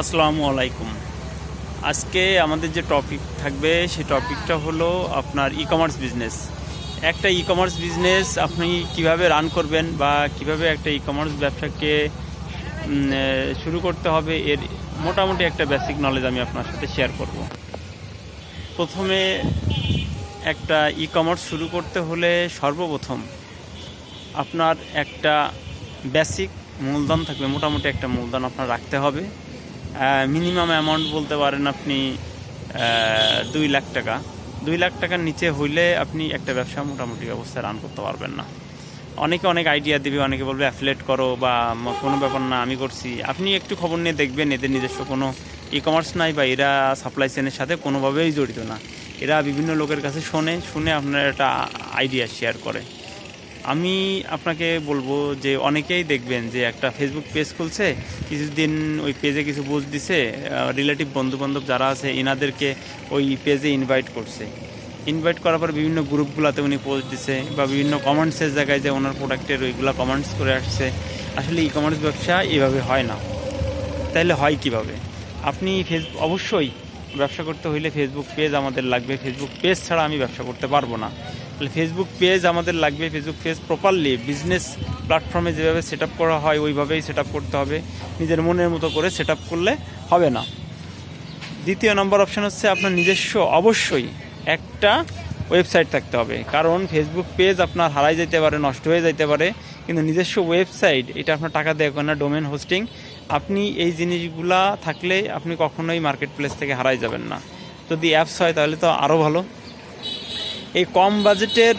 আসসালামু আলাইকুম। আজকে আমাদের যে টপিক থাকবে, সেই টপিকটা হলো আপনার ই কমার্স বিজনেস একটা ই কমার্স বিজনেস আপনি কীভাবে রান করবেন বা কীভাবে একটা ই কমার্স ব্যবসাকে শুরু করতে হবে, এর মোটামুটি একটা বেসিক নলেজ আমি আপনার সাথে শেয়ার করব। প্রথমে একটা ই কমার্স শুরু করতে হলে সর্বপ্রথম আপনার একটা বেসিক মূলধন থাকবে, মোটামুটি একটা মূলধন আপনার রাখতে হবে। মিনিমাম অ্যামাউন্ট বলতে পারেন আপনি দুই লাখ টাকা। দুই লাখ টাকার নিচে হইলে আপনি একটা ব্যবসা মোটামুটি অবস্থায় রান করতে পারবেন না। অনেকে অনেক আইডিয়া দিবে, অনেকে বলবে অ্যাফিলেট করো বা কোনো ব্যাপার না, আমি করছি। আপনি একটু খবর নিয়ে দেখবেন, এদের নিজস্ব কোনো ই কমার্স নাই বা এরা সাপ্লাই চেনের সাথে কোনোভাবেই জড়িত না। এরা বিভিন্ন লোকের কাছে শোনে, শুনে আপনার একটা আইডিয়া শেয়ার করে। আমি আপনাকে বলব যে অনেকেই দেখবেন যে একটা ফেসবুক পেজ খুলছে, কিছুদিন ওই পেজে কিছু বুঝ দিছে রিলেটিভ বন্ধু বান্ধব যারা আছে, এনাদেরকে ওই পেজে ইনভাইট করছে। ইনভাইট করার পর বিভিন্ন গ্রুপগুলোতে উনি পোস্ট দিছে বা বিভিন্ন কমেন্টসের জায়গায় যে ওনার প্রোডাক্টের ওইগুলো কমেন্টস করে আসছে। আসলে ই কমার্স ব্যবসা এভাবে হয় না। তাহলে হয় কীভাবে? আপনি ফেস, অবশ্যই ব্যবসা করতে হইলে ফেসবুক পেজ আমাদের লাগবে। ফেসবুক পেজ ছাড়া আমি ব্যবসা করতে পারব না। ফেসবুক পেজ আমাদের লাগবে ফেসবুক পেজ প্রপারলি বিজনেস প্ল্যাটফর্মে যেভাবে সেট করা হয়, ওইভাবেই সেট করতে হবে। নিজের মনের মতো করে সেট করলে হবে না। দ্বিতীয় নম্বর অপশান হচ্ছে আপনার নিজস্ব অবশ্যই একটা ওয়েবসাইট থাকতে হবে। কারণ ফেসবুক পেজ আপনার হারাই যেতে পারে, নষ্ট হয়ে যেতে পারে, কিন্তু নিজস্ব ওয়েবসাইট এটা আপনার টাকা করে না ডোমেন হোস্টিং আপনি এই জিনিসগুলা থাকলে আপনি কখনোই মার্কেট প্লেস থেকে হারাই যাবেন না। যদি অ্যাপস হয় তাহলে তো আরও ভালো। এই কম বাজেটের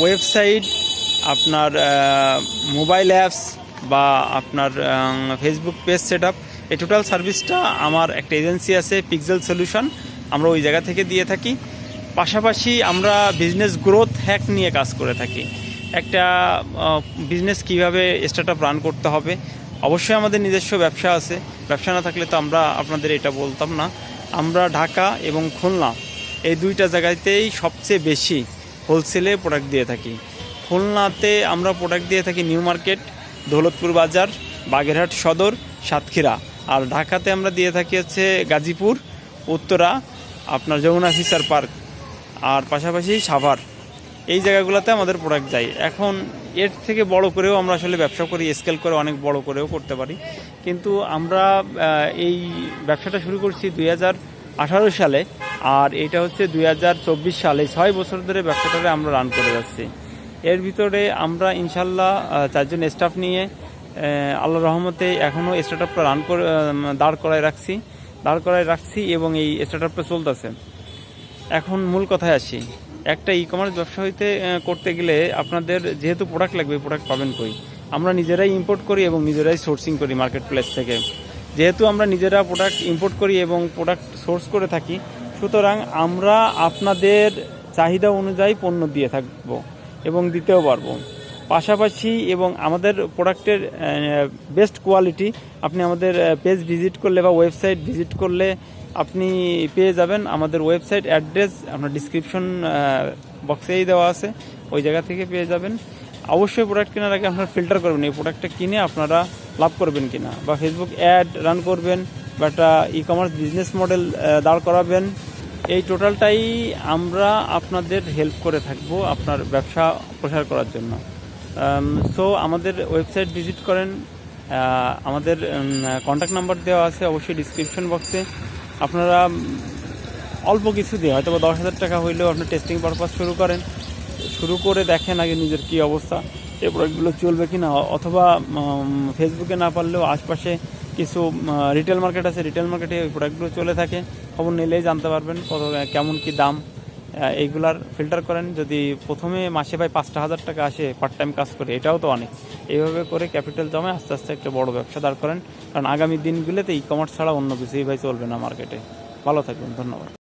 ওয়েবসাইট, আপনার মোবাইল অ্যাপস বা আপনার ফেসবুক পেজ সেট আপ এই টোটাল সার্ভিসটা আমার একটা এজেন্সি আছে, পিক্সেল সলিউশন। আমরা ওই জায়গা থেকে দিয়ে থাকি। পাশাপাশি আমরা বিজনেস গ্রোথ হ্যাক নিয়ে কাজ করে থাকি। একটা বিজনেস কীভাবে স্টার্ট আপ রান করতে হবে, অবশ্যই আমাদের নিজস্ব ব্যবসা আছে। ব্যবসা না থাকলে তো আমরা আপনাদের এটা বলতাম না। আমরা ঢাকা এবং খুলনা এই দুইটা জায়গাতেই সবচেয়ে বেশি হোলসেলে প্রোডাক্ট দিয়ে থাকি। খুলনাতে আমরা প্রোডাক্ট দিয়ে থাকি নিউ মার্কেট দৌলতপুর বাজার, বাগেরহাট সদর, সাতক্ষীরা। আর ঢাকাতে আমরা দিয়ে থাকি হচ্ছে গাজীপুর, উত্তরা, আপনার যমুনা ফিচার পার্ক, আর পাশাপাশি সাভার। এই জায়গাগুলোতে আমাদের প্রোডাক্ট যায়। এখন এর থেকে বড় করেও আমরা আসলে ব্যবসা করি স্কেল করে অনেক বড় করেও করতে পারি। কিন্তু আমরা এই ব্যবসাটা শুরু করছি দুই সালে। আর এটা হচ্ছে দু হাজার চব্বিশ সালে ছয় বছর ধরে ব্যবসাটাকে আমরা রান করে যাচ্ছি। এর ভিতরে আমরা ইনশাল্লাহ চারজন স্টাফ নিয়ে আল্লাহ রহমতে এখনও স্টার্ট আপটা রান করে দাঁড় করায় রাখছি, দাঁড় করায় রাখছি এবং এই স্টার্ট আপটা চলতেছে। এখন মূল কথায় আসি, একটা ই কমার্স ব্যবসা হইতে করতে গেলে আপনাদের যেহেতু প্রোডাক্ট লাগবে প্রোডাক্ট পাবেন কই? আমরা নিজেরাই ইম্পোর্ট করি এবং নিজেরাই সোর্সিং করি মার্কেট প্লেস থেকে। যেহেতু আমরা নিজেরা প্রোডাক্ট ইম্পোর্ট করি এবং প্রোডাক্ট সোর্স করে থাকি সুতরাং আমরা আপনাদের চাহিদা অনুযায়ী পণ্য দিয়ে থাকব এবং দিতেও পারব। পাশাপাশি এবং আমাদের প্রোডাক্টের বেস্ট কোয়ালিটি আপনি আমাদের পেজ ভিজিট করলে বা ওয়েবসাইট ভিজিট করলে আপনি পেয়ে যাবেন। আমাদের ওয়েবসাইট অ্যাড্রেস আপনার ডিসক্রিপশন বক্সেই দেওয়া আছে। ওই জায়গা থেকে পেয়ে যাবেন। অবশ্যই প্রোডাক্ট কেনার আগে আপনারা ফিল্টার করবেন। এই প্রোডাক্টটা কিনে আপনারা লাভ করবেন কিনা? বা ফেসবুক অ্যাড রান করবেন বা একটা ই কমার্স বিজনেস মডেল দাঁড় করাবেন। এই টোটালটাই আমরা আপনাদের হেল্প করে থাকব আপনার ব্যবসা প্রসার করার জন্য। সো আমাদের ওয়েবসাইট ভিজিট করেন। আমাদের কন্ট্যাক্ট নাম্বার দেওয়া আছে অবশ্যই ডিসক্রিপশন বক্সে আপনারা অল্প কিছু দিয়ে হয়তো বা দশ হাজার টাকা হইলেও আপনি টেস্টিং পারপাস শুরু করেন। শুরু করে দেখেন আগে নিজের কী অবস্থা, এই প্রোডাক্টগুলো চলবে কি না অথবা ফেসবুকে না পারলেও আশপাশে কিছু রিটেল মার্কেট আছে রিটেল মার্কেটে ওই প্রোডাক্টগুলো চলে থাকে। খবর নিলেই জানতে পারবেন কত কেমন কি দাম। এইগুলার ফিল্টার করেন। যদি প্রথমে মাসে ভাই পাঁচটা হাজার টাকা আসে পার্ট টাইম কাজ করে, এটাও তো অনেক। এইভাবে করে ক্যাপিটাল জমে আস্তে আস্তে একটা বড় ব্যবসা দাঁড় করেন। কারণ আগামী দিনগুলোতে ই কমার্স ছাড়া অন্য কিছুই ভাই চলবে না মার্কেটে ভালো থাকবেন, ধন্যবাদ।